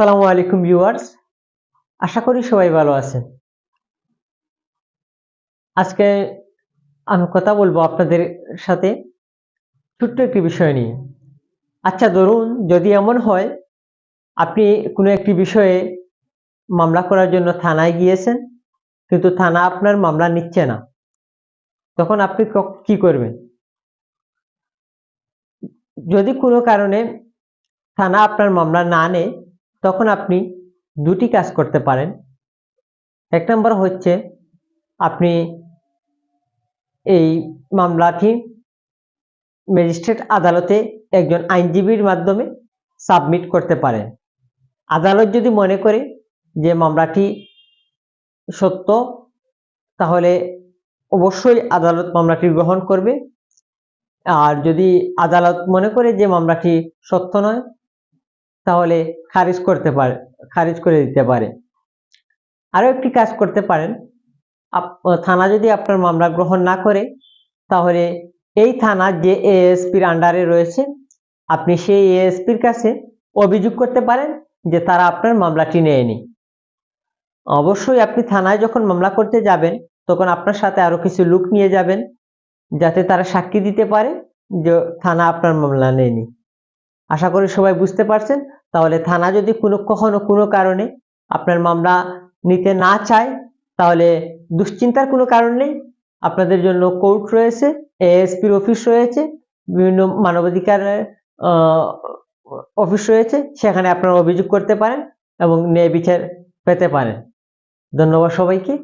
সালামু আলাইকুম ভিউয়ার্স। আশা করি সবাই ভালো আছেন। আজকে আমি কথা বলব আপনাদের সাথে ছোট্ট একটি বিষয় নিয়ে। আচ্ছা ধরুন যদি এমন হয়, আপনি কোনো একটি বিষয়ে মামলা করার জন্য থানায় গিয়েছেন, কিন্তু থানা আপনার মামলা নিচ্ছে না, তখন আপনি কি করবেন? যদি কোনো কারণে থানা আপনার মামলা না নেয় তখন আপনি দুটি কাজ করতে পারেন। এক নম্বর হচ্ছে আপনি এই মামলাটি ম্যাজিস্ট্রেট আদালতে একজন আইনজীবীর মাধ্যমে সাবমিট করতে পারেন। আদালত যদি মনে করে যে মামলাটি সত্য, তাহলে অবশ্যই আদালত মামলাটি গ্রহণ করবে। আর যদি আদালত মনে করে যে মামলাটি সত্য নয় তাহলে খারিজ করতে পারে, খারিজ করে দিতে পারে। আরও একটি কাজ করতে পারেন। থানা যদি আপনার মামলা গ্রহণ না করে, তাহলে এই থানা যে এএসপির আন্ডারে রয়েছে, আপনি সেই এএসপির কাছে অভিযোগ করতে পারেন যে তারা আপনার মামলাটি নেয়নি অবশ্যই আপনি থানায় যখন মামলা করতে যাবেন, তখন আপনার সাথে আরও কিছু লুক নিয়ে যাবেন, যাতে তারা সাক্ষী দিতে পারে যে থানা আপনার মামলা নেয়নি। আশা করি সবাই বুঝতে পারছেন। তাহলে থানা যদি কোনো কখনো কোনো কারণে আপনার মামলা নিতে না চায়, তাহলে দুশ্চিন্তার কোনো কারণ নেই। আপনাদের জন্য কোর্ট রয়েছে, এএসপির অফিস রয়েছে, বিভিন্ন মানবাধিকার অফিস রয়েছে, সেখানে আপনারা অভিযোগ করতে পারেন এবং ন্যায় বিচার পেতে পারেন। ধন্যবাদ সবাইকে।